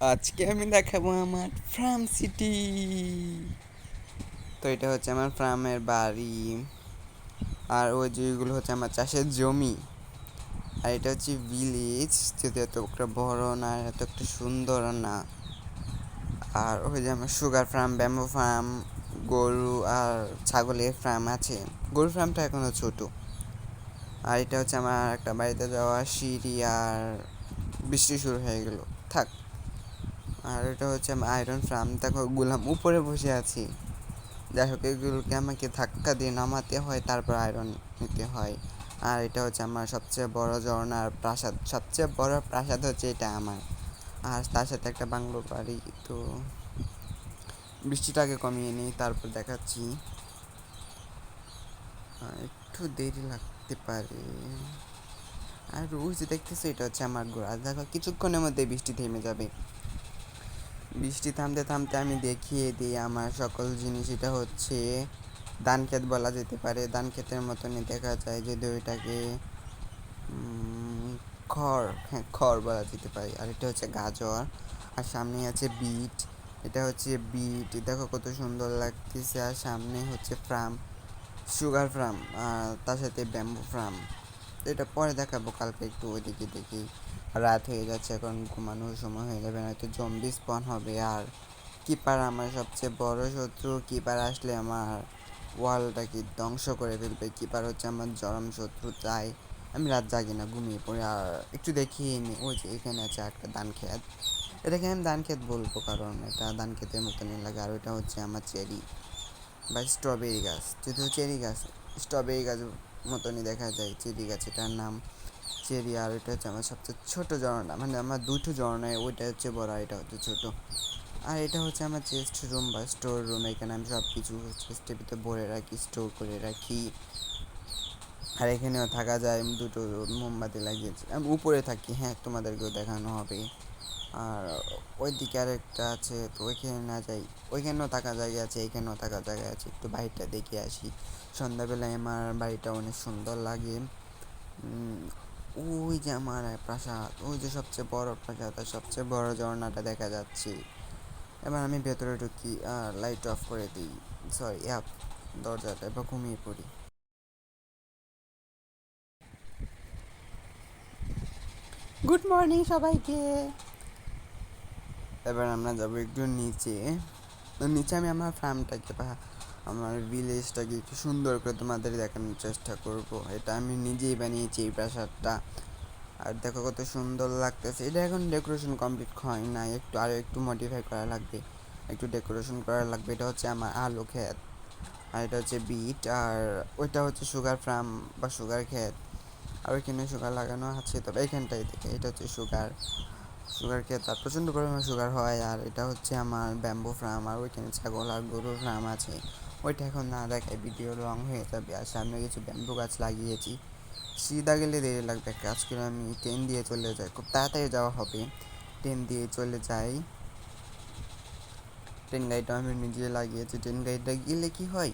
আজকে আমি দেখাবো আমার ফার্ম সিটি। তো এটা হচ্ছে আমার ফার্মের বাড়ি। আর ওই যেগুলো হচ্ছে আমার চাষের জমি। আর এটা হচ্ছে ভিলেজ যদি এত একটা বড় না, এত একটা সুন্দর না। আর ওই যে আমার সুগার ফার্ম ব্যাম্বো ফার্ম গরু আর ছাগলের ফার্ম আছে। গরু ফার্মটা এখনও ছোট। আর এটা হচ্ছে আমার একটা বাড়িতে যাওয়া সিঁড়ি আর বৃষ্টি শুরু হয়ে গেল। থাক। আর এটা হচ্ছে আমার আয়রন ফ্রাম দেখো, গুলাম উপরে বসে আছি। যাই হোক, এগুলোকে আমাকে ধাক্কা দিয়ে নামাতে হয়, তারপর আয়রন নিতে হয়। আর এটা হচ্ছে আমার সবচেয়ে বড় ঝর্ণার প্রাসাদ, সবচেয়ে বড় প্রাসাদ হচ্ছে এটা আমার। আর তার সাথে একটা বাংলো বাড়ি, তো বৃষ্টিটাকে কমিয়ে নিই, তারপর দেখাচ্ছি। একটু দেরি লাগতে পারে। আর ওই দেখতেছি, এটা হচ্ছে আমার গোড়া। দেখো, কিছুক্ষণের মধ্যে বৃষ্টি থেমে যাবে। বৃষ্টি থামতে থামতে আমি দেখিয়ে দিই আমার সকল জিনিস। এটা হচ্ছে ধান ক্ষেত বলা যেতে পারে। ধান ক্ষেতের মতনই দেখা যায় যদি ওইটাকে খড় হ্যাঁ খড় বলা যেতে পারে। আর এটা হচ্ছে গাজর। আর সামনে আছে বিট। এটা হচ্ছে বিট। দেখো কত সুন্দর লাগতেছে। আর সামনে হচ্ছে ফ্রাম, সুগার ফ্রাম, আর তার সাথে ব্যাম্বু ফ্রাম। এটা পরে দেখাবো কালকে একটু ওইদিকে দেখি। রাত হয়ে যাচ্ছে এখন ঘুমানোর সময় হয়ে যাবে, নয়তো জম্বি স্পন হবে। আর কিপার আমার সবচেয়ে বড় শত্রু কিপার আসলে আমার ওয়ালটাকে ধ্বংস করে ফেলবে। কিপার হচ্ছে আমার চরম শত্রু, তাই আমি রাত জাগি না, ঘুমিয়ে পড়ি। আর একটু দেখি নি ওই যে এখানে আছে একটা ধান খেত এটাকে আমি ধান খেত বলব, কারণ এটা ধান খেতের মতনই লাগে। আর ওইটা হচ্ছে আমার চেরি বা স্ট্রবেরি গাছ। যেহেতু চেরি গাছ স্ট্রবেরি গাছ মতনই দেখা যায়, চেরি গাছ, এটার নাম চেরি আর এটা হচ্ছে আমার সবচেয়ে ছোটো ঝর্ণা মানে আমার দুটো ঝর্ণায় ওইটা হচ্ছে বড় এটা হচ্ছে ছোটো। আর এটা হচ্ছে আমার চেস্ট রুম বা স্টোর রুম, এখানে আমি সব কিছু চেস্টের ভিতরে ভরে রাখি, স্টোর করে রাখি। আর এখানেও থাকা যায় দুটো মোমবাতি লাগিয়েছি, আমি উপরে থাকি হ্যাঁ তোমাদেরকেও দেখানো হবে। আর ওই দিকে আরেকটা আছে, তো ওইখানে না যাই, ওইখানেও থাকা জায়গা আছে এইখানেও থাকা জায়গা আছে, একটু বাড়িটা দেখে আসি। সন্ধ্যাবেলায় আমার বাড়িটা অনেক সুন্দর লাগে। ওই যে আমার প্রাসাদ, ওই যে সবচেয়ে বড় প্রাসাদ আর সবচেয়ে বড় ঝর্ণাটা দেখা যাচ্ছে। এবার আমি ভেতরে ঢুকি আর লাইট অফ করে দিই। সরি অ্যাপ দরজাটা এবার ঘুমিয়ে পড়ি। গুড মর্নিং সবাইকে। এবার আমরা যাব একটু নিচে। নিচে আমি আমার ফার্মটাকে আমার ভিলেজটাকে একটু সুন্দর করে তোমাদের দেখানোর চেষ্টা করব। এটা আমি নিজেই বানিয়েছি এই প্রাসাদটা। আর দেখো কত সুন্দর লাগতেছে। এটা এখন ডেকোরেশন কমপ্লিট হয় না একটু আরও একটু মডিফাই করা লাগবে। একটু ডেকোরেশন করা লাগবে। এটা হচ্ছে আমার আলু ক্ষেত। আর এটা হচ্ছে বিট। আর ওইটা হচ্ছে সুগার ফার্ম বা সুগার ক্ষেত। আর ওইখানে সুগার লাগানো আছে। তবে এইখানটাই থেকে এটা হচ্ছে সুগার সুগার ক্ষেত। আর প্রচণ্ড পরিমাণে সুগার হয়। আর এটা হচ্ছে আমার ব্যাম্বু ফার্ম আর ওইখানে ছাগল আর গরুর ফার্ম আছে। ওইটা এখন না দেখায়, ভিডিও রং হয়ে যাবে। আর সামনে কিছু ব্যাম্বু গাছ লাগিয়েছি। সিধা গেলে দেরি লাগবে কাজ করে, আমি ট্রেন দিয়ে চলে যাই। খুব তাড়াতাড়ি যাওয়া হবে। ট্রেন দিয়ে চলে যাই। ট্রেন গাড়িটা আমি নিজে লাগিয়েছি। ট্রেন গাড়িটা গেলে কি হয়?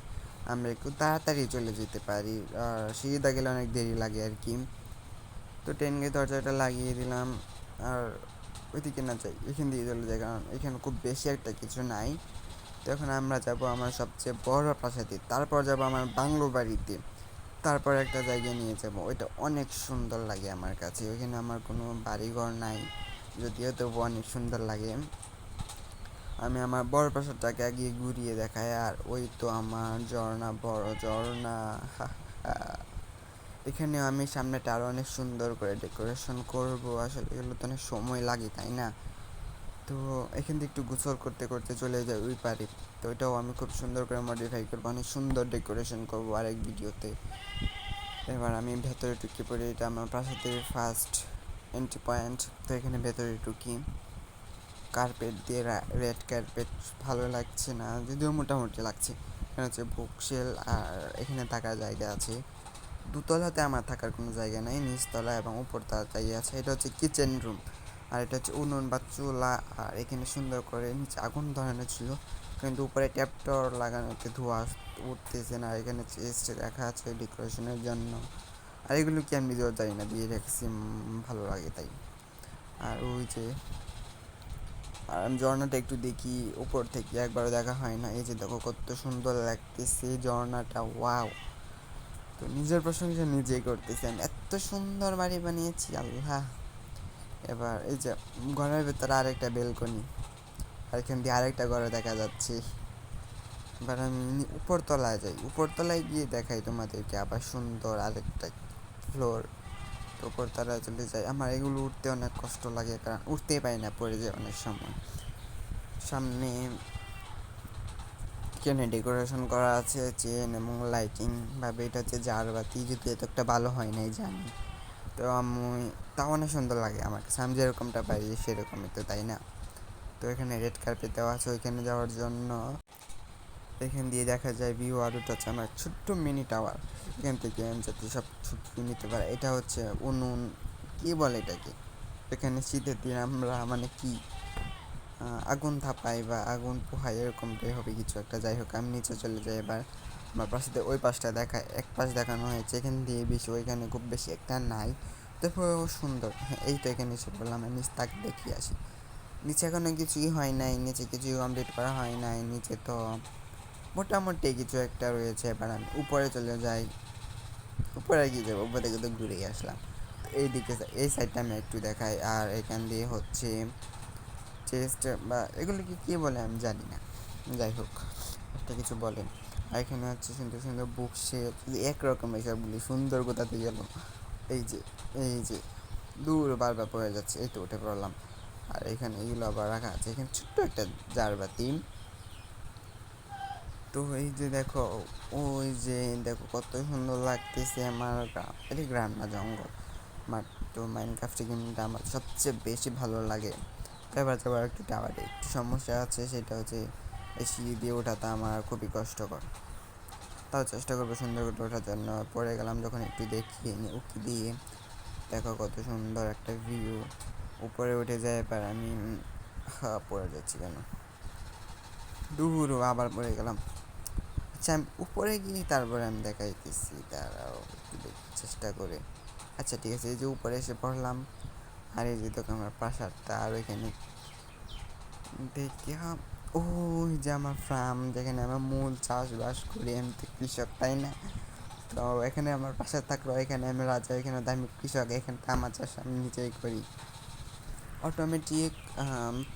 আমরা একটু তাড়াতাড়ি চলে যেতে পারি। আর সিধা গেলে অনেক দেরি লাগে আর কি। তো ট্রেন গাড়ি দরজাটা লাগিয়ে দিলাম। আর ওইদিকে না যাই, এখান দিয়ে চলে যাই। কারণ এখানে খুব বেশি একটা কিছু নাই। তো এখন আমরা যাব আমার সবচেয়ে বড় প্রাসাদে, তারপর যাব আমার বাংলো বাড়িতে। তারপর একটা জায়গায় নিয়ে যাব। ওইটা অনেক সুন্দর লাগে আমার কাছে। ওইখানে আমার কোনো বাড়িঘর নাই, যদিও তবু অনেক সুন্দর লাগে। আমি আমার বড় প্রাসাদটাকে আগে ঘুরিয়ে দেখাই, আর ওই তো আমার ঝর্ণা, বড় ঝর্ণা এখানে আমি সামনেটা আরও অনেক সুন্দর করে ডেকোরেশন করব। আসলে এগুলো তো অনেক সময় লাগে, তাই না? তো এখান থেকে একটু গোসল করতে করতে চলে যায় ওই পারে তো ওইটাও আমি খুব সুন্দর করে মডিফাই করব, অনেক সুন্দর ডেকোরেশন করব আরেক ভিডিওতে। এবার আমি ভেতরে ঢুকে পড়ি, এটা আমার প্রাসাদের ফার্স্ট এন্ট্রি পয়েন্ট তো এখানে ভেতরে ঢুকি। কার্পেট দিয়ে রেড কার্পেট ভালো লাগছে না, যদিও মোটামুটি লাগছে। এখানে হচ্ছে বুকশেল আর এখানে থাকার জায়গা আছে। দুতলাতে আমার থাকার কোনো জায়গা নেই, নিচতলা এবং উপরতলা জায়গা আছে। এটা হচ্ছে কিচেন রুম আর এটা হচ্ছে উনুন বা চুলা, আর এখানে সুন্দর করে নিচে আগুন ধরানো ছিল। কিন্তু উপরে ট্যাপটর লাগানোতে ধোয়া উঠতেছে না এখানে চেস্ট রাখা আছে ডেকোরেশনের জন্য। আর এগুলো কি আমি নিজেও জানি না, দিয়ে রেখেছি ভালো লাগে তাই। আর ওই যে, আর আমি ঝর্ণাটা একটু দেখি, উপর থেকে একবারও দেখা হয় না। এই যে দেখো কত সুন্দর লাগতেছে ঝর্ণাটা, ওয়াও। তো নিজের প্রশংসা নিজেই করতেছি। আমি এত সুন্দর বাড়ি বানিয়েছি, আল্লাহ। এবার এই যে ঘরের ভেতরে আরেকটা বেলকনি, আর এখান দিয়ে আরেকটা ঘরে দেখা যাচ্ছে। এবার আমি উপরতলায় যাই, উপরতলায় গিয়ে দেখাই তোমাদেরকে আবার সুন্দর আরেকটা ফ্লোর উপরতলায় চলে যাই। আমার এগুলো উঠতে অনেক কষ্ট লাগে, কারণ উঠতেই পারি না, পড়ে যায় অনেক সময়। সামনে এখানে ডেকোরেশন করা আছে চেন এবং লাইটিং ভাবে এটা হচ্ছে জারবাতি যদি এত একটা ভালো হয় নাই, জানি। তো আমি, তাও অনেক সুন্দর লাগে আমার কাছে। আমি যেরকমটা পারি সেরকমই তো, তাই না? তো এখানে রেড কার্পেট দেওয়া আছে ওইখানে যাওয়ার জন্য। এখান দিয়ে দেখা যায় ভিউ আর ওটা হচ্ছে আমার ছোট্ট মিনি টাওয়ার এখান থেকে আমি যাতে সব ছুটি নিতে পারে। এটা হচ্ছে উনুন, কী বলে এটাকে? এখানে শীতের দিন আমরা মানে কি আগুন থাপাই বা আগুন পোহাই, এরকমটাই হবে কিছু একটা। যাই হোক, আমি নিচে চলে যাই এবার। আমার পাশে ওই পাশটা দেখা, এক পাশ দেখানো হয়েছে। এখান দিয়ে বেশি ওইখানে খুব বেশি একটা নাই। তারপরেও সুন্দর। হ্যাঁ এই তো এখানে এসে বললাম আমি তাক দেখিয়ে আসি। নিচে এখনও কিছুই হয় নাই। নিচে কিছুই কমপ্লিট করা হয় নাই। নিচে তো মোটামুটি কিছু একটা রয়েছে এবার আমি উপরে চলে যাই। উপরে গিয়ে যাব, উপরে থেকে তো ঘুরেই আসলাম। এই দিকে এই সাইডটা আমি একটু দেখাই। আর এখান দিয়ে হচ্ছে চেস্ট বা এগুলোকে কী বলে আমি জানি না। যাই হোক, একটা কিছু বলেন। এখানে হচ্ছে সুন্দর সুন্দর বুক সে একরকম সবগুলি সুন্দর কোথাতে গেল। এই যে এই যে, দূর বারবার পড়ে যাচ্ছে, এই তো উঠে পড়লাম। আর এখানে এগুলো আবার রাখা আছে, এখানে ছোট্ট একটা জারবাতি তো এই যে দেখো, ওই যে দেখো কত সুন্দর লাগতেছে আমার এটি গ্রাম না জঙ্গল। আমার তো মাইনক্রাফট গেমটা আমার সবচেয়ে বেশি ভালো লাগে। এবার যাবার একটু টাওয়ারে একটু সমস্যা আছে সেটা হচ্ছে সিঁড়ি দিয়ে ওঠাটা আমার খুবই কষ্টকর। তাও চেষ্টা করব সুন্দর করে ওঠার জন্য। পরে গেলাম যখন একটু নিয়ে উকি দিয়ে। দেখো কত সুন্দর একটা ভিউ উপরে উঠে যায় এবার আমি হ্যাঁ পড়ে যাচ্ছি কেন? দূর আবার পড়ে গেলাম। আচ্ছা আমি উপরে গিয়ে তারপরে আমি দেখাইতেছি। তারাও একটু চেষ্টা করে। আচ্ছা ঠিক আছে, এই যে উপরে এসে পড়লাম। আর এই যে তোকে আমার প্রাসাদটা, আর ওইখানে দেখি ওই যে আমার ফার্ম যেখানে আমরা মূল চাষবাস করি, আমি তো কৃষক, তাই না? তো এখানে আমার প্রাসাদ থাকল, এখানে আমি রাজা, এখানে দামি কৃষক, এখানে তামা চাষ আমি নিজেই করি। অটোমেটিক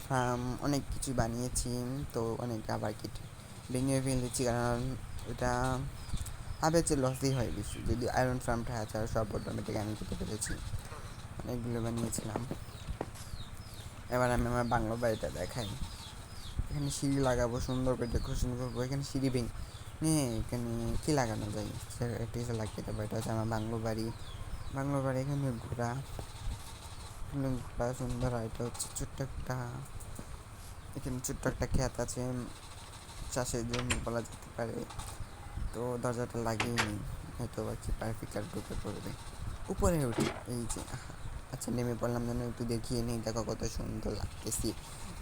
ফার্ম অনেক কিছু বানিয়েছি, তো অনেক আবার কেটে ভেঙে ফেলেছি, কারণ ওটা এটা আবেচে লসই হয় বেশি। যদি আয়রন ফার্মটা আছে আর সব অটোমেটিক আমি কেটে ফেলেছি। অনেকগুলো বানিয়েছিলাম। এবার আমি আমার বাংলা বাড়িটা দেখাই। এখানে সিঁড়ি লাগাবো, সুন্দর করে ডেকোরেশন করব। এখানে সিঁড়ি ভেঙে এখানে কী লাগানো যায়? একটু এসে লাগিয়ে দেবো, এটা হচ্ছে আমার বাংলো বাড়ি। বাংলো বাড়ি এখানে ঘোরা এখানে ঘোরা সুন্দর এটা হচ্ছে ছোট্ট একটা, এখানে ছোট্ট একটা ক্ষেত আছে, চাষের জমি বলা যেতে পারে। তো দরজাটা লাগিয়ে নিই হয়তো বা কি পারফিকার ঢুকে পড়বে। উপরে উঠি, এই যে আচ্ছা নেমে পড়লাম যেন একটু দেখিয়ে নিই। দেখো কত সুন্দর লাগতেছি।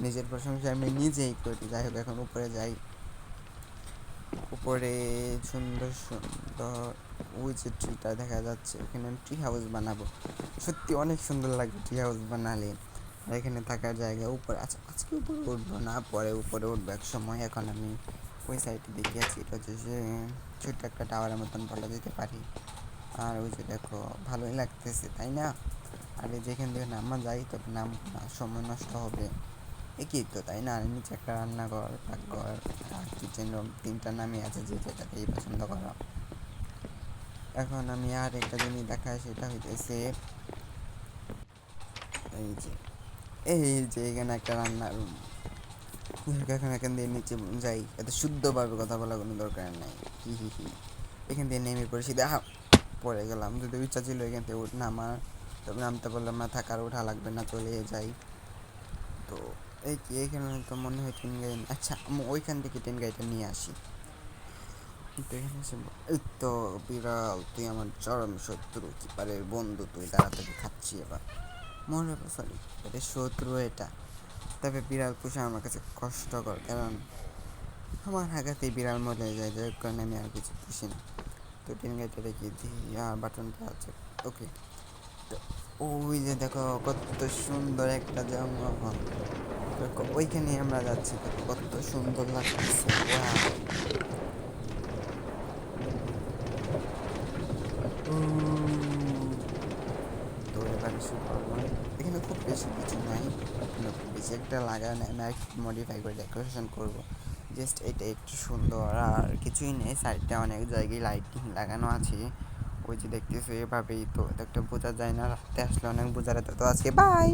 নিজের প্রশংসা আমি নিজেই করি। যাই হোক, এখন উপরে যাই। উপরে সুন্দর সুন্দর ওই যে ট্রিটা দেখা যাচ্ছে। ওখানে আমি ট্রি হাউস বানাবো। সত্যি অনেক সুন্দর লাগে ট্রি হাউস বানালে। এখানে থাকার জায়গা উপরে আচ্ছা আজকে উপরে উঠবো না, পরে উপরে উঠবো। এক সময় এখন আমি ওই সাইডে দেখে আছি। এটা হচ্ছে যে ছোট্ট একটা টাওয়ারের মতন বলা যেতে পারি। আর ওই যে দেখো, ভালোই লাগতেছে, তাই না? আর যেখান থেকে নামা যাই তবে নাম সময় নষ্ট হবে। একই তো, তাই না? নিচে একটা রান্নাঘর, পাকঘর, আর কিচেন রুম তিনটা নামই আছে যে যেটাতেই পছন্দ করা। এখন আমি আর একটা জিনিস দেখাই, সেটা হইতেছে এই যে এই যে এখানে একটা রান্নার রুম এখন এখান দিয়ে নিচে যাই। এত শুদ্ধভাবে কথা বলার কোনো দরকার নাই। হি হি হি। এখান দিয়ে নেমে পড়েছি। দেখা, পড়ে গেলাম। যদি ইচ্ছা ছিল এখান থেকে উঠ নামার তবে নামতে বললাম, না থাকার ওঠা লাগবে না, চলে যাই। তো এই কি এখানে তো মনে হয় ট্রেন গাড়ি আচ্ছা আমি ওইখান থেকে ট্রেন গাড়িটা নিয়ে আসি। তো তো বিড়াল, তুই আমার চরম শত্রু, কিপারের বন্ধু, তুই তাড়াতাড়ি খাচ্ছি এবার। মনে সরি, এটা শত্রু এটা। তবে বিড়াল পোষা আমার কাছে কষ্টকর, কারণ আমার আঘাতে বিড়াল মরে যায়, যার কারণে আমি আর কিছু পুষি না। তো ট্রেন গাড়িটা রেখে দিই, আর বাটনটা আছে। ওকে। তো ওই যে দেখো কত সুন্দর একটা জঙ্গল। দেখো ওইখানে আমরা যাচ্ছি। কত সুন্দর! উম, তো এবারে এখানে খুব বেশি কিছু নাই। খুব বেশি একটা লাগানো নাই। আমি মডিফাই করে ডেকোরেশন করব। জাস্ট এটা একটু সুন্দর আর কিছুই নেই। সাইডটা অনেক জায়গায় লাইটিং লাগানো আছে। ওই যে দেখতেছো এভাবেই তো, এটা একটা বোঝা যায় না রাতে আসলে অনেক বোঝা যেত তো আজকে বাই